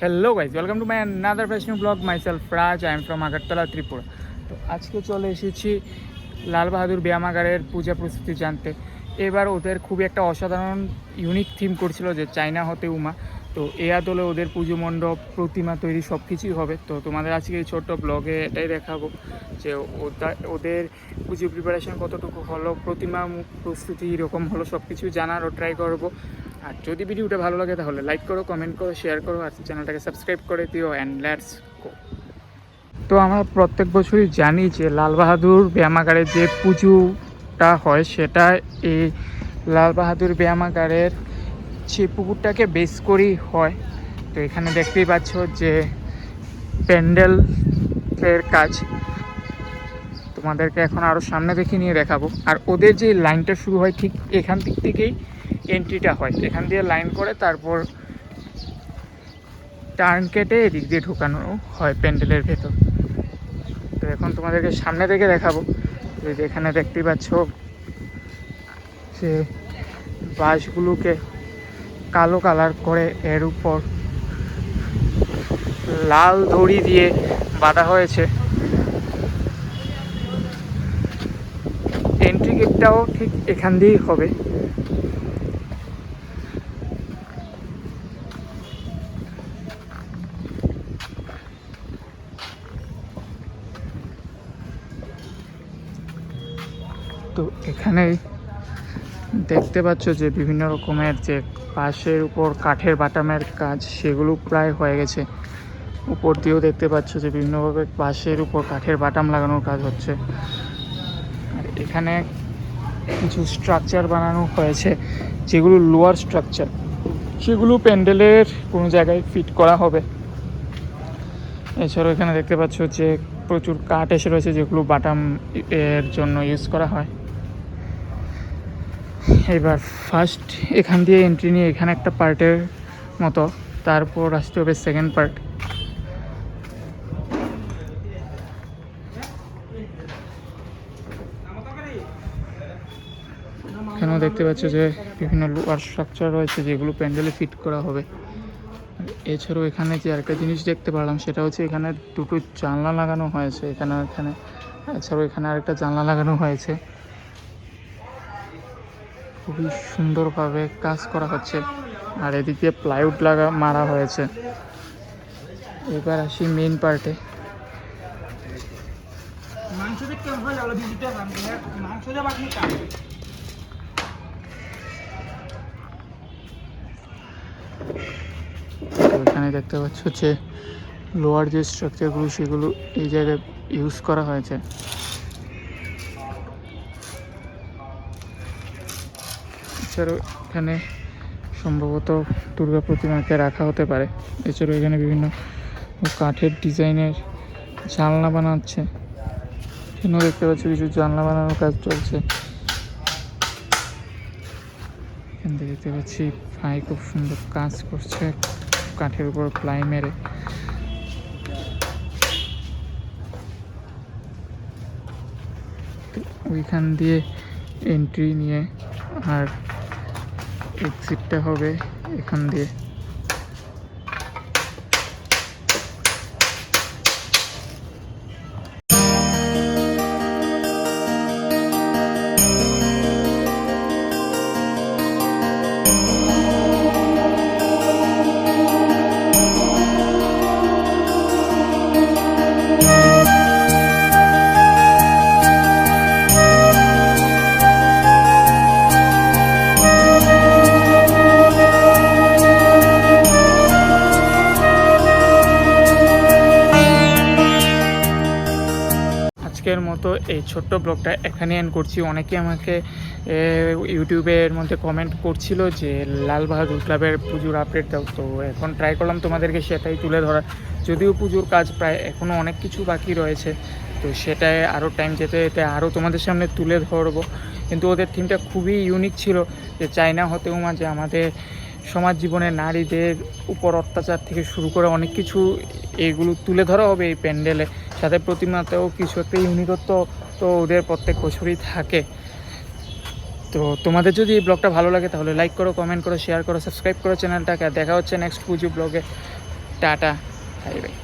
Hello guys welcome to my another fashion blog my self Raj I am from Agartala Tripura তো আজকে চলে এসেছি লাল বাহাদুর ব্যায়ামাগারের পূজা প্রস্তুতি জানতে। এবার ওদের খুবই একটা অসাধারণ ইউনিক থিম করছিল যে চাইনা হতে উমা। তো এ আদলে ওদের পুজো মণ্ডপ, প্রতিমা তৈরি সব কিছুই হবে। তো তোমাদের আজকে এই ছোট্ট ব্লগে এটাই দেখাবো যে ওদের পুজো প্রিপারেশন কতটুকু হলো, প্রতিমা প্রস্তুতি এরকম হলো সব কিছু জানারও ট্রাই করব। আর যদি ভিডিওটা ভালো লাগে তাহলে লাইক করো কমেন্ট করো শেয়ার করো, আর চ্যানেলটাকে সাবস্ক্রাইব করে দিও অ্যান্ড লেটস গো তো আমরা প্রত্যেক বছরই জানি যে লাল বাহাদুর ব্যায়ামাগারের যে পুজোটা হয় সেটা এই লাল বাহাদুর ব্যায়ামাগারের সে পুকুরটাকে বেস করেই হয়। তো এখানে দেখতেই পাচ্ছ যে প্যান্ডেলের কাজ তোমাদেরকে এখন আরও সামনে দেখে নিয়ে দেখাবো। আর ওদের যে লাইনটা শুরু হয় ঠিক এখান দিক থেকেই এন্ট্রিটা হয়। এখান দিয়ে লাইন করে তারপর টার্ন কেটে এদিক দিয়ে ঢুকানো হয় প্যান্ডেলের ভেতর। তো এখন তোমাদেরকে সামনে থেকে দেখাবো। এই যে এখানে দেখতেই পাচ্ছ যে বাঁশগুলোকে কালো কালার করে এর উপর লাল দড়ি দিয়ে বাঁধা হয়েছে। এন্ট্রি গেটটাও ঠিক এখান দিয়েই হবে। তো এখানে দেখতে পাচ্ছ যে বিভিন্ন রকমের যে পাশের উপর কাঠের বাটামের কাজ, সেগুলো প্রায় হয়ে গেছে। উপর দিয়েও দেখতে পাচ্ছ যে বিভিন্নভাবে বাঁশের উপর কাঠের বাটাম লাগানোর কাজ হচ্ছে। আর এখানে কিছু স্ট্রাকচার বানানো হয়েছে, যেগুলো লোয়ার স্ট্রাকচার সেগুলো প্যান্ডেলের কোনো জায়গায় ফিট করা হবে। এছাড়াও এখানে দেখতে পাচ্ছ যে প্রচুর কাঠ এসে রয়েছে, যেগুলো বাটাম এর জন্য ইউজ করা হয়। এবার ফার্স্ট এখান দিয়ে এন্ট্রি নিয়ে এখানে একটা পার্টের মতো, তারপর আসতে হবে সেকেন্ড পার্ট এখানেও দেখতে পাচ্ছ যে বিভিন্ন লোয়ার স্ট্রাকচার রয়েছে যেগুলো প্যান্ডেলে ফিট করা হবে। এছাড়াও এখানে যে আরেকটা জিনিস দেখতে পারলাম সেটা হচ্ছে এখানে দুটো জানলা লাগানো হয়েছে। এখানে এখানে, এছাড়াও এখানে আরেকটা জানলা লাগানো হয়েছে। খুবই সুন্দরভাবে কাজ করা হচ্ছে। আর এদিকে প্লাইউড লাগা, মারা হয়েছে। এবার আসি মেন পার্টে মাংস দেখতে ভিজিটে মাংস এখানে দেখতে পাচ্ছ যে লোয়ার যে স্ট্রাকচারগুলো সেগুলো এই জায়গায় ইউজ করা হয়েছে। এছাড়াও এখানে সম্ভবত দুর্গা প্রতিমাকে রাখা হতে পারে। এছাড়াও এখানে বিভিন্ন কাঠের ডিজাইনের জানলা বানাচ্ছে। এখানেও দেখতে পাচ্ছি কিছু জানলা বানানোর কাজ চলছে। এখান থেকে দেখতে পাচ্ছি ভাই, খুব সুন্দর কাজ করছে। কাঠের উপর প্লাই মেরে। ওইখান দিয়ে এন্ট্রি নিয়ে আর এক্সিটটা হবে এখান দিয়ে। আজকের মতো এই ছোট্ট ব্লগটা এখানে এন্ড করছি। অনেকে আমাকে ইউটিউবের মধ্যে কমেন্ট করছিল যে, লাল বাহাদুর ক্লাবের পুজোর আপডেট দাও। তো এখন ট্রাই করলাম তোমাদেরকে সেটাই তুলে ধরা যদিও পুজোর কাজ প্রায় এখনও অনেক কিছু বাকি রয়েছে, তো সেটাই আরও টাইম যেতে যেতে আরও তোমাদের সামনে তুলে ধরবো। কিন্তু ওদের থিমটা খুবই ইউনিক ছিল যে চাইনা হতেও মাঝে আমাদের সমাজ জীবনে নারীদের উপর অত্যাচার থেকে শুরু করে অনেক কিছু এগুলো তুলে ধরা হবে এই প্যান্ডেলে। সাথে প্রতিমাতেও কিছু একটা ইউনিকত্ব, তো ওদের প্রত্যেক বছরই থাকে। তো তোমাদের যদি এই ব্লগটা ভালো লাগে, তাহলে লাইক করো কমেন্ট করো শেয়ার করো সাবস্ক্রাইব করো চ্যানেলটাকে। দেখা হচ্ছে নেক্সট পুজো ব্লগে। Tata bye bye